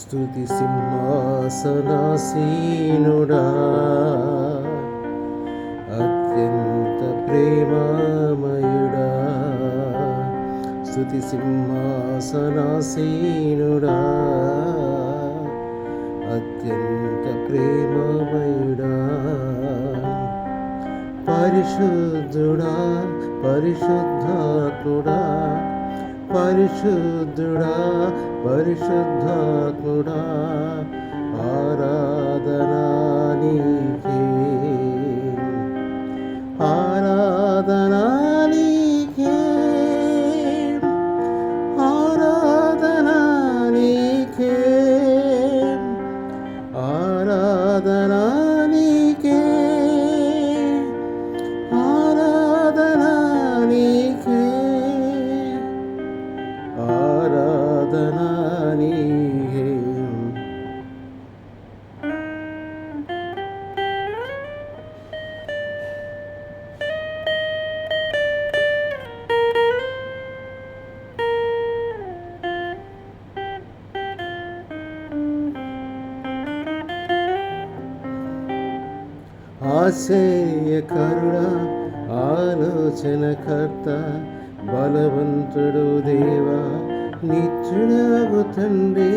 స్థుతి సింహాసనాసీనుడా. అత్యంత ప్రేమమయుడా. స్తుతి సింహాసనాసీనుడా. అత్యంత ప్రేమమయుడా. పరిశుద్ధుడా పరిశుద్ధాత్ముడా. పరిశుద్ధుడా పరిశుద్ధాత్ముడా ఆరాధనా నీకే ఆరాధనా నీకే ఆరాధనా నీకే ఆరాధనా आराधना है ఆశయ కరుణ ఆలోచన కర్త బలవంతుడు దేవా నిత్యుడగు తండ్రి.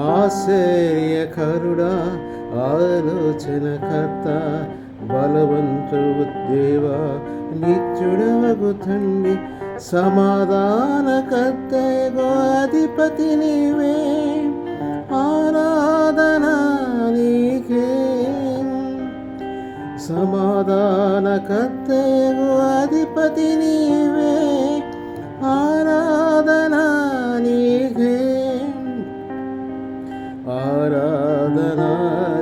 ఆశ్చర్యకరుడా ఆలోచనకర్త బలవంతుడు దేవా నిత్యుడవగు తండ్రి. సమాధానకర్తయగు అధిపతి నీవే ఆరాధన నీకే. సమాధానకర్తయగు అధిపతి నీవే ఆరాధనా నీకే ఆరాధనా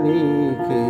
నీకే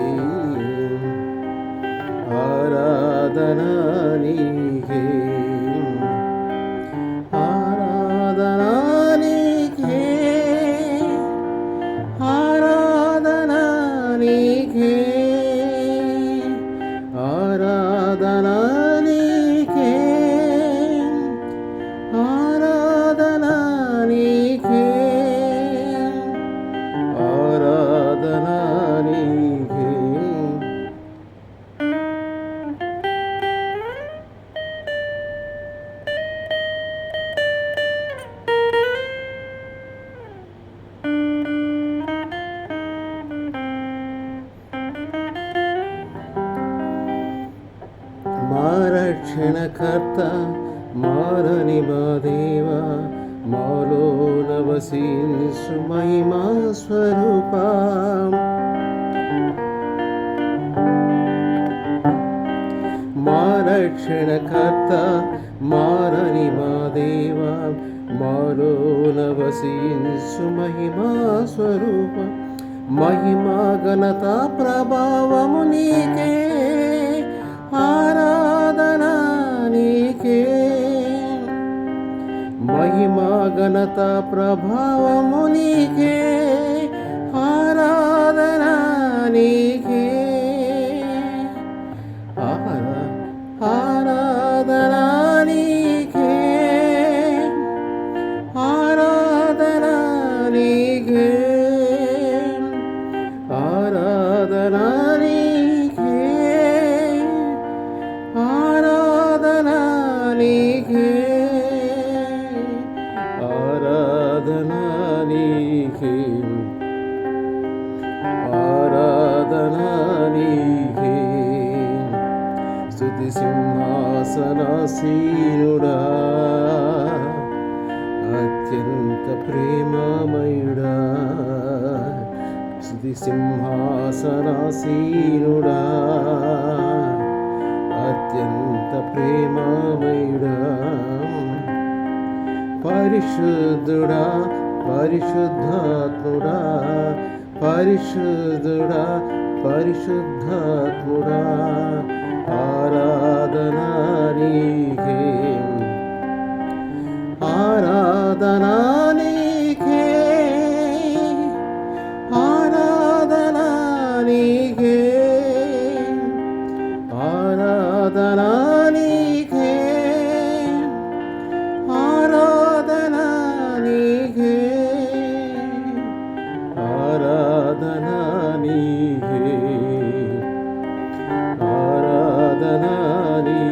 రక్షణకర్త మారని మాదేవా మాలో నవశీసు మహిమా స్వరూప. మా రక్షణకర్త మారని మా దేవా మాలో నవశీసు మహిమా స్వరూప. మహిమా ఘనత ప్రభావము నీకే. ఆరాధన నీకే. మహిమా ఘనత ప్రభావము నీకే. ఆరాధన నీకే. స్తుతి సింహాసనాసీనుడా. అత్యంత ప్రేమమయుడా. స్తుతి సింహాసనాసీనుడా. అత్యంత ప్రేమమయుడా. పరిశుద్ధుడా పరిశుద్ధాత్ముడా. పరిశుద్ధుడా పరిశుద్ధాత్ముడా. സാധനാനീ